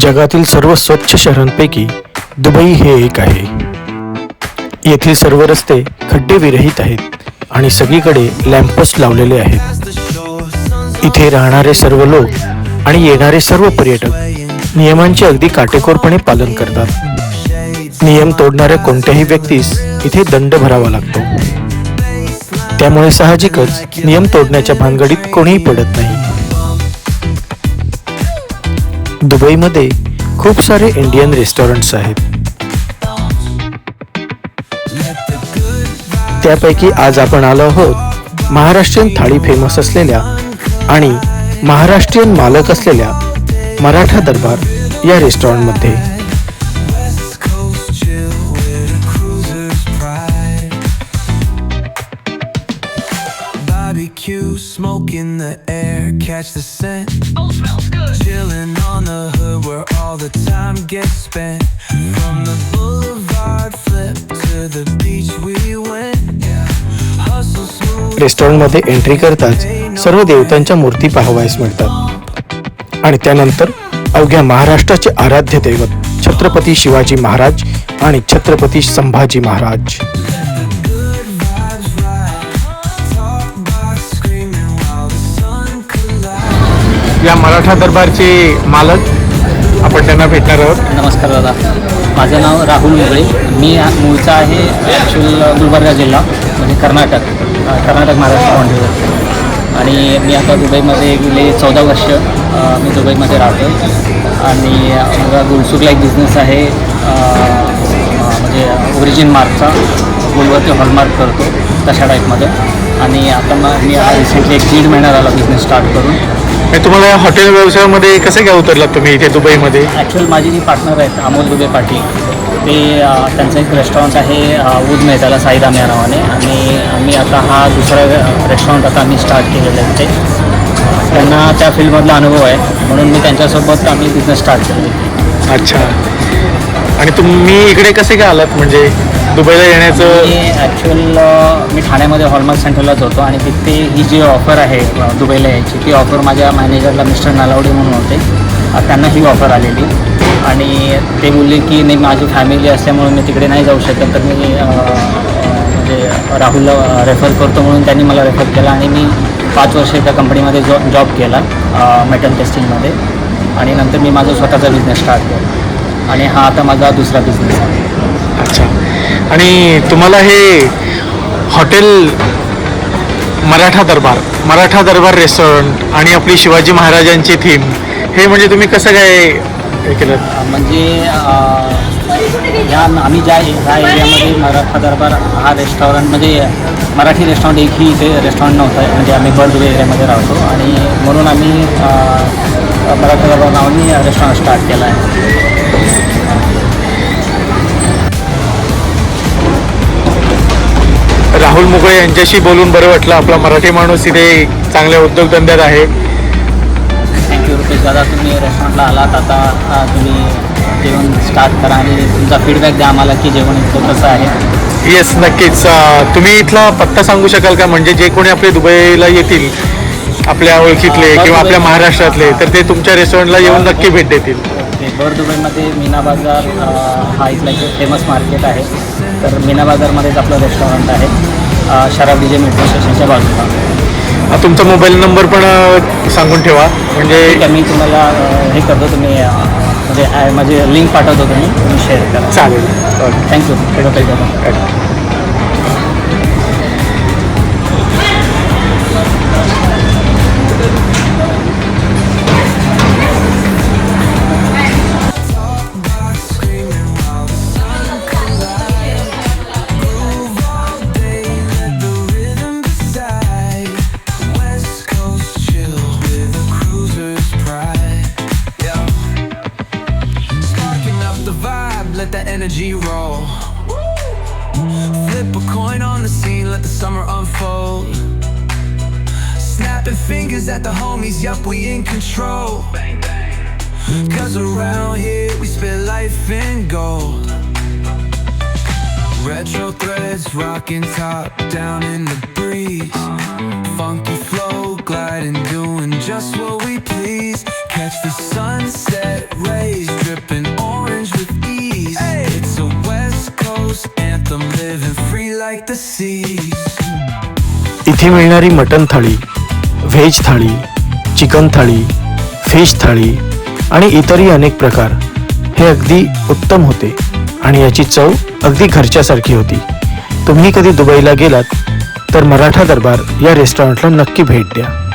जगातील सर्व स्वच्छ शहरांपैकी दुबई हे एक आहे. येथील सर्व रस्ते खड्डे विरहित आहेत आणि सगळीकडे लॅम्पोस्ट लावलेले आहेत. इथे राहणारे सर्व लोक आणि येणारे सर्व पर्यटक नियमांचे अगदी काटेकोरपणे पालन करतात. नियम तोडणाऱ्या कोणत्याही व्यक्तीस इथे दंड भरावा लागतो. त्यामुळे साहजिकच नियम तोडण्याच्या भानगडीत कोणीही पडत नाही. दुबईमध्ये खूप सारे इंडियन रेस्टॉरंट्स आहेत. त्यापैकी आज आपण आलो आहोत महाराष्ट्रीयन थाळी फेमस असलेल्या आणि महाराष्ट्रीयन मालक असलेल्या मराठा दरबार या रेस्टॉरंटमध्ये Barbecue, smoke in the air, catch the scent. Chilling on the hood where all the time gets spent. From the boulevard flip to the beach we went. रेस्टॉरंटमध्ये एंट्री करताच सर्व देवतांच्या मूर्ती पाहावयास मिळतात आणि त्यानंतर अवघ्या महाराष्ट्राचे आराध्य दैवत छत्रपती शिवाजी महाराज आणि छत्रपती संभाजी महाराज या मराठा दरबारचे मालक आपण त्यांना भेटणार आहोत. नमस्कार दादा. माझं नाव राहुल मुगळे. मी मूळचा आहे ॲक्च्युअल गुलबर्गा जिल्हा म्हणजे कर्नाटक कर्नाटक महाराष्ट्र बाउंड्रीवर आणि मी आता दुबईमध्ये गेले चौदा वर्ष मी दुबईमध्ये राहतो आणि माझा गुलसुकला एक बिझनेस आहे म्हणजे ओरिजिन मार्कचा गुलवरती हॉलमार्क करतो तशा टाईपमध्ये आणि आता मग मी रिसेंटली एक दीड महिना झाला बिझनेस स्टार्ट करून. आणि तुम्हाला हॉटेल व्यवसायामध्ये कसं काय उतरलात तुम्ही इथे दुबईमध्ये? ॲक्च्युअल माझे जे पार्टनर आहेत अमोल दुबे पाटील ते त्यांचं एक रेस्टॉरंट आहे ऊद मेहताला साईदाम या नावाने आणि आम्ही आता हा दुसरा रेस्टॉरंट आता आम्ही स्टार्ट केलेलं आहे ते त्यांना त्या फील्डमधला अनुभव आहे म्हणून मी त्यांच्यासोबत आम्ही बिझनेस स्टार्ट केले. अच्छा. आणि तुम्ही इकडे कसे काय आलात? म्हणजे दुबईला येण्याचं मी ॲक्च्युअल मी ठाण्यामध्ये हॉलमार्क सेंटरलाच होतो आणि तिथे ही जी ऑफर आहे अ, दुबईला यायची ती ऑफर माझ्या मॅनेजरला मिस्टर नालावडे म्हणून होते. अ, त्यांना ही ऑफर आलेली. आणि ते बोलले की नाही माझी फॅमिली असल्यामुळे मी तिकडे नाही जाऊ शकत तर मी अ, म्हणजे राहुलला रेफर करतो म्हणून त्यांनी मला रेफर केला आणि मी पाच वर्ष एका कंपनीमध्ये जॉ जॉब केला मेटल टेस्टिंगमध्ये आणि नंतर मी माझा स्वतःचा बिझनेस स्टार्ट केला. आणि हा आता माझा दुसरा बिझनेस आहे. आणि तुम्हाला हे हॉटेल मराठा दरबार मराठा दरबार रेस्टॉरंट आणि आपली शिवाजी महाराजांची थीम हे म्हणजे तुम्ही कसं काय हे केलं? म्हणजे या आम्ही ज्या ह्या एरियामध्ये मराठा दरबार हा रेस्टॉरंट म्हणजे मराठी रेस्टॉरंट एकही इथे रेस्टॉरंट नव्हतं म्हणजे आम्ही बर्दुबे एरियामध्ये राहतो आणि म्हणून आम्ही मराठा दरबार नावाने रेस्टॉरंट स्टार्ट केलं आहे. राहुल मुगळे यांच्याशी बोलून बरं वाटलं. आपला मराठी माणूस इथे चांगल्या उद्योगधंद्यात आहे. थँक्यू रुपेश दादा. तुम्ही रेस्टॉरंटला आलात. आता तुम्ही जेवण स्टार्ट करा आणि तुमचा फीडबॅक द्या आम्हाला की जेवण इथलं कसं आहे. येस नक्कीच. अं, तुम्ही इथला पत्ता सांगू शकाल का? म्हणजे जे कोणी आपले दुबईला येतील आपल्या ओळखीतले किंवा आपल्या महाराष्ट्रातले तर ते तुमच्या रेस्टॉरंटला येऊन नक्की भेट देतील. ओके. बर दुबईमध्ये मीना बाजार अ, हा इथला एक फेमस मार्केट आहे. तर मीना बाजारमध्येच आपलं रेस्टॉरंट आहे. शराब डीजे मेट्रो स्टेशनच्या बाजूला. तुमचा मोबाईल नंबर पण सांगून ठेवा. म्हणजे मी तुम्हाला हे करतो तुम्ही म्हणजे माझी लिंक पाठवतो तुम्ही तुम्ही शेअर करा. चालेल. Okay. Thank you energy roll. Flip a coin on the scene, let the summer unfold. Snapping fingers at the homies, yup, we in control. Cause around here we spit life in gold. Retro threads rocking top down in the breeze. Funky flow gliding, doing just what we please. Catch the sunset rays इथे मिळणारी mutton thali veg thali chicken thali fish thali आणि इतरही अनेक प्रकार हे अगदी उत्तम होते आणि याची चव अगदी घरच्यासारखी होती. तुम्ही कधी दुबईला गेलात तर मराठा दरबार या रेस्टॉरंटला नक्की भेट द्या.